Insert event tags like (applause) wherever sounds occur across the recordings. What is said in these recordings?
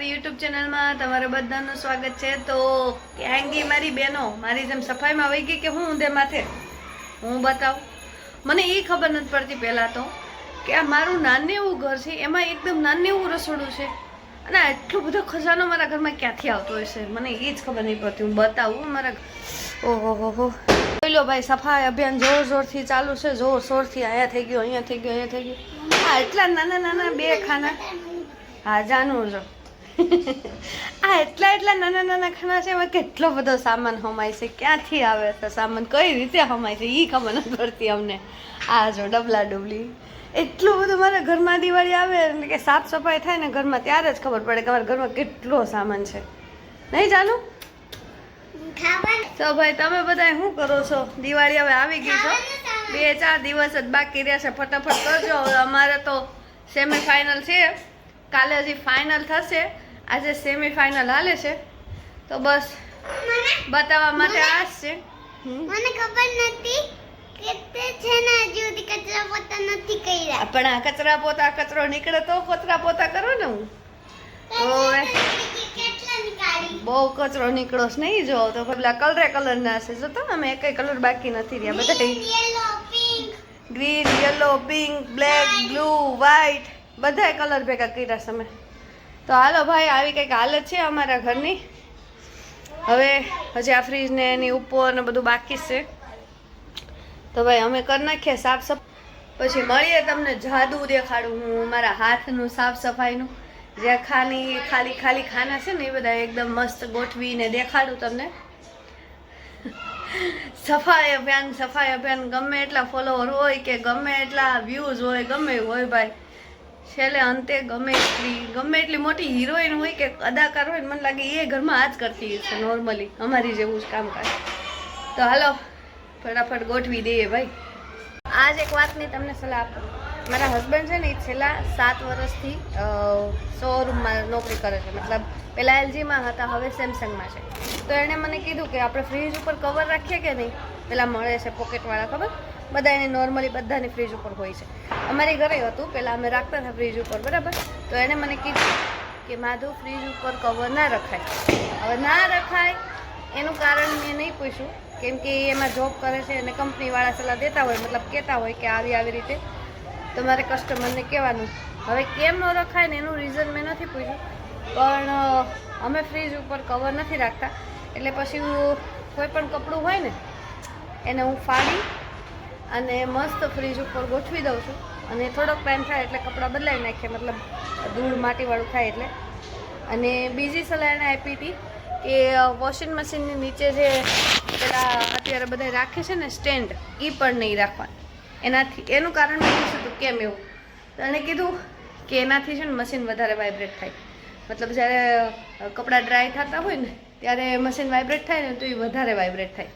મારી યુટ્યુબ ચેનલમાં તમારા બધાનું સ્વાગત છે. તો ક્યાંગી મારી બહેનો મારી જેમ સફાઈમાં વહી ગઈ કે હું ઊંધે માથે? હું બતાવું. મને એ ખબર નથી પડતી પહેલાં તો કે આ મારું નાનું એવું ઘર છે, એમાં એકદમ નાનું એવું રસોડું છે. અને આટલો બધો ખજાનો મારા ઘરમાં ક્યાંથી આવતો છે? મને એ જ ખબર નહીં પડતી. હું બતાવું મારા ઓહો હો હો લો ભાઈ, સફાઈ અભિયાન જોર જોરથી ચાલુ છે. જોર શોરથી અહીંયા થઈ ગયું, અહીંયા થઈ ગયું, અહીંયા થઈ ગયું. હા એટલા નાના નાના બે ખાના. હા જાણવું જો. આ એટલા એટલા નાના નાના ખાના છે એમાં કેટલો બધો સામાન હમાય છે ક્યાંથી આવે છે સામાન કઈ રીતે હમાય છે એ ખબર નથી પડતી અમને. આ જો ડબલા ડબલી. એટલું બધું મારા ઘરમાં દિવાળી આવે એટલે કે સાફ સફાઈ થાય ને ઘરમાં ત્યારે જ ખબર પડે કે મારા ઘરમાં કેટલો સામાન છે. નહીં જાણું તો ભાઈ તમે બધા શું કરો છો? દિવાળી હવે આવી ગઈ છો. બે ચાર દિવસ જ બાકી રહેશે ફટાફટ કરજો. અમારે તો સેમી ફાઇનલ છે. કાલે હજી ફાઇનલ થશે. આજે સેમી ફાઇનલ હાલે છે. તો બસ બતાવવા માટે આ છે. મને ખબર નથી કે તે છે ને હજુ સુધી કચરા પોતા નથી કર્યા. પણ આ કચરા પોતા કચરો નીકળે તો કચરા પોતા કરો ને હું. બહુ કચરો નીકળો છે નહીં જો તો પેલા કલરે કલર ના છે જો તો અમે એકય કલર બાકી નથી રહ્યા બધા yellow pink green yellow pink black blue white બધાય કલર ભેગા કર્યા છે અમે. તો હાલો ભાઈ, આવી કંઈક હાલત છે અમારા ઘરની. હવે હજી આ ફ્રીજને એની ઉપર ને બધું બાકી છે. તો ભાઈ, અમે કરી નાખીએ સાફ સફ પછી મળીએ તમને જાદુ દેખાડું હું, મારા હાથનું સાફ સફાઈનું જે ખાલી ખાલી ખાલી ખાના છે ને, એ બધા એકદમ મસ્ત ગોઠવીને દેખાડું તમને. સફાઈ અભિયાન સફાઈ અભિયાન ગમે એટલા ફોલોવર હોય કે ગમે એટલા વ્યૂઝ હોય, ગમે હોય ભાઈ. છેલ્લે અંતે ગમે એટલી ગમે એટલી મોટી હિરોઈન હોય કે અદાકાર હોય મને લાગે એ ઘરમાં આ જ કરતી હશે નોર્મલી અમારી જેવું જ કામકાજ. તો હાલો, ફટાફટ ગોઠવી દઈએ ભાઈ. આજ એક વાતની તમને સલાહ આપું. મારા હસબન્ડ છે ને એ છેલ્લા સાત વર્ષથી શોરૂમમાં નોકરી કરે છે. મતલબ પહેલાં એલજીમાં હતા, હવે સેમસંગમાં છે. તો એણે મને કીધું કે આપણે ફ્રીજ ઉપર કવર રાખીએ કે નહીં? પેલા મળે છે પોકેટવાળા ખબર? બધા એને નોર્મલી બધાની ફ્રીજ ઉપર હોય છે. અમારી ઘરે હતું પહેલાં અમે રાખતા હતા ફ્રીજ ઉપર, બરાબર? તો એણે મને કીધું કે, માધુ ફ્રીજ ઉપર કવર ના રખાય. હવે ના રખાય, એનું કારણ મેં નહીં પૂછ્યું. કેમ કે એ એમાં જોબ કરે છે અને કંપનીવાળા સલાહ દેતા હોય, મતલબ કહેતા હોય કે આવી આવી રીતે. તમારે કસ્ટમરને કહેવાનું, હવે કેમ ન રખાય ને એનું રીઝન મેં નથી પૂછ્યું. પણ અમે ફ્રીજ ઉપર કવર નથી રાખતા. એટલે પછી કોઈ પણ કપડું હોય ને, એને હું ફાડી અને મસ્ત ફ્રીજ ઉપર ગોઠવી દઉં છું. અને થોડોક ટાઈમ થાય એટલે કપડાં બદલાવી નાખીએ, મતલબ ધૂળ માટીવાળું થાય એટલે. અને બીજી સલાહ એને આપી હતી કે વોશિંગ મશીનની નીચે જે પેલા અત્યારે બધા રાખે છે ને સ્ટેન્ડ એ પણ નહીં રાખવાનું. એનાથી, એનું કારણ મેં પૂછ્યું હતું કેમ એવું? તો એણે કીધું કે એનાથી છે ને મશીન વધારે વાઇબ્રેટ થાય. મતલબ જ્યારે કપડાં ડ્રાય થતા હોય ને, ત્યારે મશીન વાઇબ્રેટ થાય ને, તો એ વધારે વાઇબ્રેટ થાય.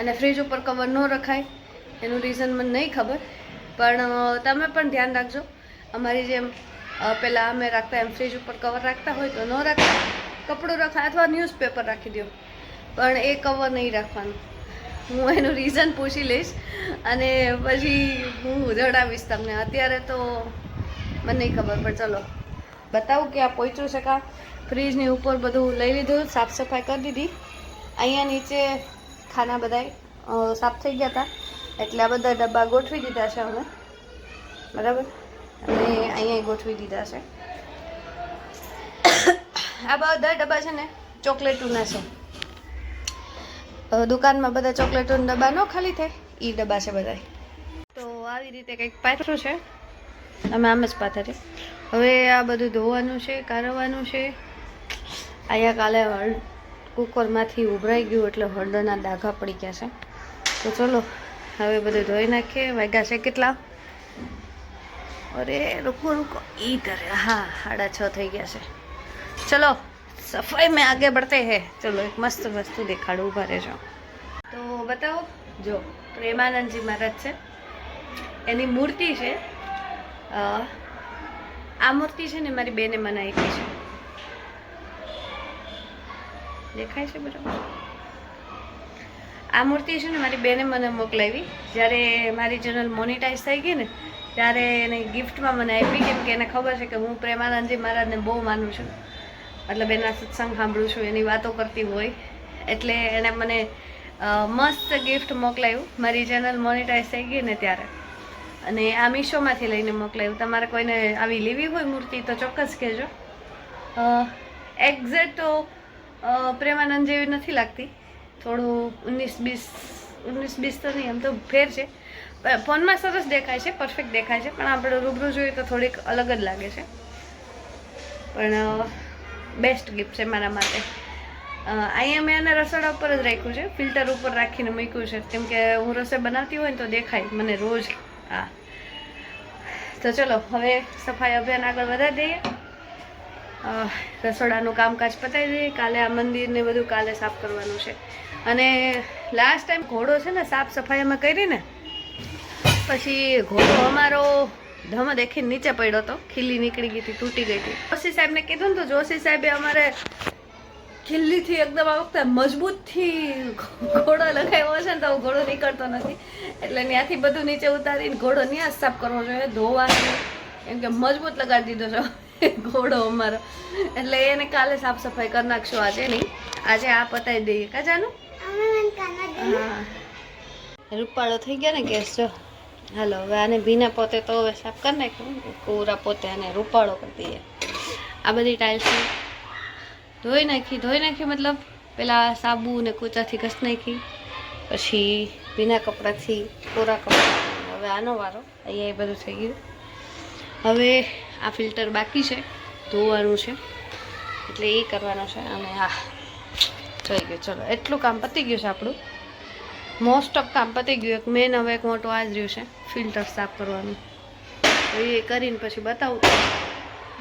અને ફ્રીજ ઉપર કવર ન રખાય. એનું રીઝન મને નહીં ખબર, પણ તમે પણ ધ્યાન રાખજો. અમારી જેમ પહેલાં અમે રાખતા એમ ફ્રીજ ઉપર કવર રાખતા હોય તો ન રાખતા. કપડું રાખવા અથવા ન્યૂઝપેપર રાખી દો. પણ એ કવર નહીં રાખવાનું. હું એનું રીઝન પૂછી લઈશ અને પછી હું જણાવીશ તમને. અત્યારે તો મને નહીં ખબર, પણ ચલો. બતાવું કે આ પહોંચ્યું છે કા? ફ્રીજની ઉપર બધું લઈ લીધું, સાફ સફાઈ કરી દીધી. અહીંયા નીચે ખાના બધાય સાફ થઈ ગયા હતા. એટલે આ બધા ડબ્બા ગોઠવી દીધા છે અમે બરાબર? અને અહીંયા ગોઠવી દીધા છે. આ બધા ડબ્બા છે ને ચોકલેટોના છે. દુકાનમાં બધા ચોકલેટોના ડબ્બા ન ખાલી થાય એ ડબ્બા છે બધા તો આવી રીતે કંઈક પાથરું છે. અમે આમ જ પાથરી હવે આ બધું ધોવાનું છે, કારવવાનું છે. અહીંયા કાલે હળ કુકરમાંથી ઉભરાઈ ગયું એટલે હળદરના ડાઘા પડી ગયા છે. તો ચલો હવે બધું ધોઈ નાખીએ. વાગ્યા છે કેટલા? અરે, રૂકો રૂકો. ઈ કરે. હા, સાડા છ થઈ ગયા છે. ચલો, સફાઈ મેં આગે બઢતે હે. ચલો, એક મસ્ત વસ્તુ દેખાડું ઊભા રહેજો. તો બતાવો. જો, પ્રેમાનંદજી મહારાજ છે. એની મૂર્તિ છે. આ મૂર્તિ છે ને મારી બેને મને આપી છે. દેખાય છે બરાબર? આ મૂર્તિ છે ને મારી બેને મને મોકલાવી. જ્યારે મારી ચેનલ મોનિટાઈઝ થઈ ગઈ ને, ત્યારે એને ગિફ્ટમાં મને આપી કેમ કે એને ખબર છે કે હું પ્રેમાનંદજી મહારાજને બહુ માનું છું. મતલબ એના સત્સંગ સાંભળું છું, એની વાતો કરતી હોય. એટલે એણે મને મસ્ત ગિફ્ટ મોકલાયું. મારી ચેનલ મોનિટાઈઝ થઈ ગઈ ને ત્યારે. અને આ મીશોમાંથી લઈને મોકલાયું. તમારે કોઈને આવી લેવી હોય મૂર્તિ તો ચોક્કસ કહેજો. એક્ઝેક્ટ તો પ્રેમાનંદ જેવી નથી લાગતી. થોડું ઉન્નીસ બીસ ઉન્નીસ બીસ તો નહીં આમ તો ફેર છે. ફોનમાં સરસ દેખાય છે પરફેક્ટ દેખાય છે, પણ આપણે રૂબરૂ જોઈએ તો થોડીક અલગ જ લાગે છે. પણ બેસ્ટ ગિફ્ટ છે મારા માટે. અહીંયા મેં એને રસોડા ઉપર જ રાખ્યું છે ફિલ્ટર ઉપર રાખીને મૂક્યું છે. કેમ કે હું રસોઈ બનાવતી હોય ને તો દેખાય, મને રોજ. હા. તો ચલો, હવે સફાઈ અભિયાન આગળ વધારી દઈએ. રસોડાનું કામકાજ પતાવી દઈએ. કાલે આ મંદિરને બધું કાલે સાફ કરવાનું છે. અને લાસ્ટ ટાઈમ ઘોડો છે ને સાફ સફાઈ અમે કરી ને, પછી ઘોડો અમારો ધમ દેખીને નીચે પડ્યો હતો. ખીલી નીકળી ગઈ હતી, તૂટી ગઈ હતી. જોશી સાહેબને કીધું ને તો જોશી સાહેબે અમારે ખીલ્લીથી એકદમ આ વખતે મજબૂતથી ઘોડો લગાવ્યો છે ને તો ઘોડો નીકળતો નથી. એટલે ત્યાંથી બધું નીચે ઉતારીને ઘોડો ન્યાસ સાફ કરવો જોઈએ. ધોવાનો એમ કે મજબૂત લગાડી દીધો છે. ઘોડો અમારો. એટલે એને કાલે સાફ સફાઈ કરી નાખશું આજે નહીં. આજે આ પતાવી દઈએ. કા જાનું? અમે મને કાના દે હા. રૂપાળો થઈ ગયા ને ગેસ, જો. હાલો, હવે આને ભીના પોતે તો હવે સાફ કરી નાખ્યું કોરા પોતે આને રૂપાળો કરી દઈએ. આ બધી ટાઇલ્સ ધોઈ નાખી ધોઈ નાખી મતલબ પેલા સાબુ ને કૂચાથી ઘસ નાખી. પછી ભીના કપડાથી કોરા કપડા. હવે આનો વારો, અહીંયા એ બધું થઈ ગયું. હવે આ ફિલ્ટર બાકી છે, ધોવાનું છે. એટલે એ કરવાનું છે અને હા થઈ ગયું. ચલો, એટલું કામ પતી ગયું છે આપણું. મોસ્ટ ઓફ કામ પતી ગયું. એક મેન હવે એક મોટું આ જ રહ્યું છે, ફિલ્ટર સાફ કરવાનું. તો એ કરીને પછી બતાવું.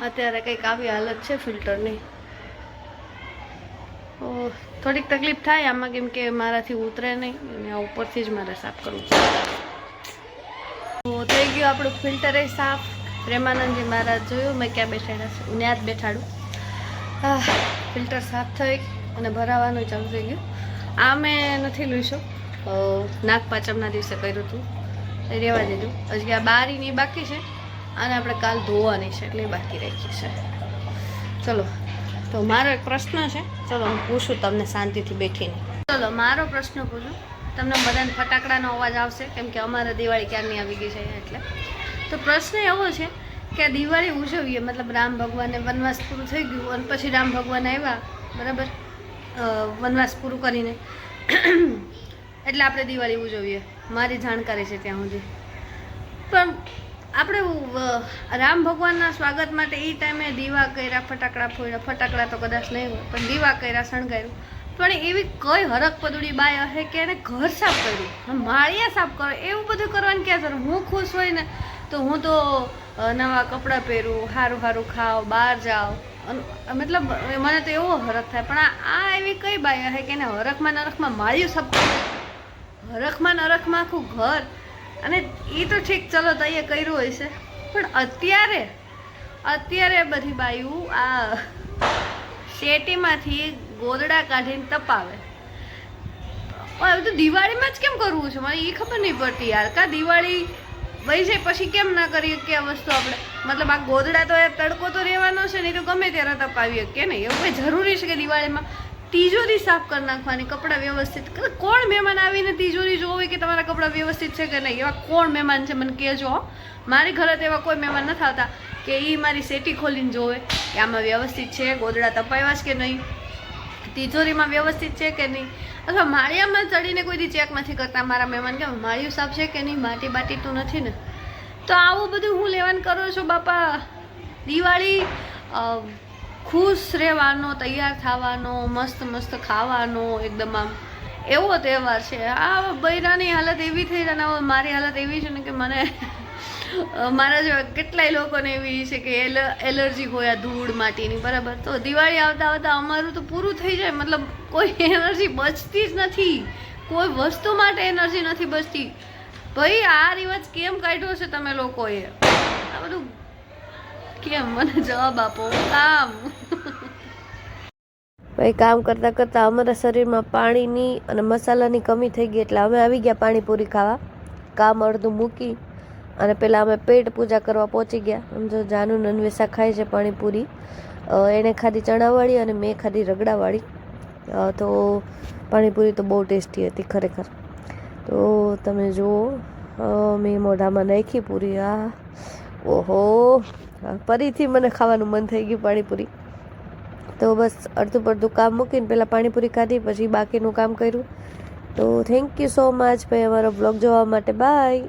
અત્યારે કંઈક આવી હાલત છે ફિલ્ટરની. થોડીક તકલીફ થાય આમાં કેમ કે મારાથી ઉતરે નહીં અને આ ઉપરથી જ મારે સાફ કરવું તો થઈ ગયું આપણું ફિલ્ટર સાફ. પ્રેમાનંદજી મહારાજ જોયું, મેં ક્યાં બેસાડ્યા છે? ત્યાં જ બેઠાડું. હા ફિલ્ટર સાફ થઈ અને ભરાવાનું ચાલુ થઈ ગયું. આ મેં નથી લઈશું. નાગપાંચમના દિવસે કર્યું હતું. એ રહેવા દીધું. હજી આ બારીની બાકી છે. અને આપણે કાલ ધોવાની છે એટલે બાકી રાખી છે. ચલો, તો મારો એક પ્રશ્ન છે. ચલો, હું પૂછું તમને શાંતિથી બેઠીને. ચલો, મારો પ્રશ્ન પૂછું. તમને બધાને ફટાકડાનો અવાજ આવશે, કેમ કે અમારે દિવાળી ક્યારની આવી ગઈ છે એટલે. તો પ્રશ્ન એવો છે કે દિવાળી ઉજવીએ, મતલબ રામ ભગવાનને વનવાસ પૂરું થઈ ગયું અને પછી રામ ભગવાન આવ્યા, બરાબર? વનવાસ પૂરું કરીને. એટલે આપણે દિવાળી ઉજવીએ. મારી જાણકારી છે ત્યાં સુધી. પણ આપણે રામ ભગવાનના સ્વાગત માટે એ ટાઈમે દીવા કર્યા, ફટાકડા ફોડ્યા. ફટાકડા તો કદાચ નહીં હોય, પણ દીવા કર્યા, શણગાર્યું. પણ એવી કઈ હરક પદુડી બાય હે કે એને ઘર સાફ કર્યું માળિયા સાફ કરો, એવું બધું કરવાનું ક્યાં સર હું ખુશ હોય ને તો હું તો નવા કપડાં પહેરું સારું સારું ખાઓ બહાર જાઓ મતલબ મને તો એવો હરખ થાય. પણ આ એવી કઈ બાય હે કે એને હરખમાં નરખમાં માર્યું સબ હરખમાં નરખમાં આખું ઘર. અને એ તો ઠીક, ચલો તો કર્યું હશે પણ અત્યારે અત્યારે બધી બાયું આ શેટીમાંથી ગોદડા કાઢીને તપાવે. હવે તો દિવાળીમાં જ કેમ કરવું છે? મને એ ખબર નહીં પડતી યાર. કા દિવાળી વહી જાય. પછી કેમ ના કરીએ કે આ વસ્તુ આપણે? મતલબ આ ગોદડા તો તડકો તો રહેવાનો છે, નહીં તો ગમે ત્યારે તપાવીએ. કે નહીં? એવું કંઈ જરૂરી છે કે દિવાળીમાં તિજોરી સાફ કરી નાખવાની, કપડાં વ્યવસ્થિત? કોણ મહેમાન આવીને તિજોરી જોવે કે તમારા કપડાં વ્યવસ્થિત છે કે નહીં? એવા કોણ મહેમાન છે? મને કહેજો મારી ઘરે તો એવા કોઈ મહેમાન નથી આવતા કે એ મારી સેટી ખોલીને જોવે કે આમાં વ્યવસ્થિત છે, ગોદડા તપાવ્યા છે કે નહીં? તિજોરીમાં વ્યવસ્થિત છે કે નહીં? અથવા માળિયામાં ચડીને કોઈ દી ચેક નથી કરતા મારા મહેમાન? કે માળિયું સાફ છે કે નહીં? માટી બાટી તો નથી ને? તો આવું બધું હું લેવાનું કરું છું બાપા. દિવાળી ખુશ રહેવાનો, તૈયાર થવાનો, મસ્ત મસ્ત ખાવાનો, એકદમ આમ એવો તહેવાર છે. આ બૈરાની હાલત એવી થઈ જાય ને મારી હાલત એવી છે ને કે મને મારા જેવા કેટલાય લોકોને એવી છે કે એલ, એલર્જી હોય આ ધૂળ માટીની, બરાબર? તો દિવાળી આવતા આવતા અમારું તો પૂરું થઈ જાય. મતલબ કોઈ (laughs) એનર્જી બચતી જ નથી. કોઈ વસ્તુ માટે એનર્જી નથી બચતી. ભાઈ, આ રિવાજ કેમ કાઢ્યો છે તમે લોકોએ? આ બધું કેમ? મને જવાબ આપો. કામ. ભાઈ, કામ કરતાં કરતાં અમારા શરીરમાં પાણીની અને મસાલાની કમી થઈ ગઈ, એટલે અમે આવી ગયા પાણીપુરી ખાવા. કામ અડધું મૂકી અને પહેલાં અમે પેટ પૂજા કરવા પહોંચી ગયા. આમ જો જાનુ નનવેસા ખાય છે પાણીપુરી. એણે ખાધી ચણાવાળી અને મેં ખાધી રગડાવાળી. તો પાણીપુરી તો બહુ ટેસ્ટી હતી ખરેખર. તો તમે જુઓ મેં મોઢામાં નાખી પૂરી. આ, ઓહો ફરીથી મને ખાવાનું મન થઈ ગયું પાણીપુરી. તો બસ અડધું પડધું કામ મૂકીને પહેલાં પાણીપુરી ખાધી, પછી બાકીનું કામ કર્યું. તો થેન્ક યુ સો મચ ભાઈ અમારો બ્લોગ જોવા માટે. બાય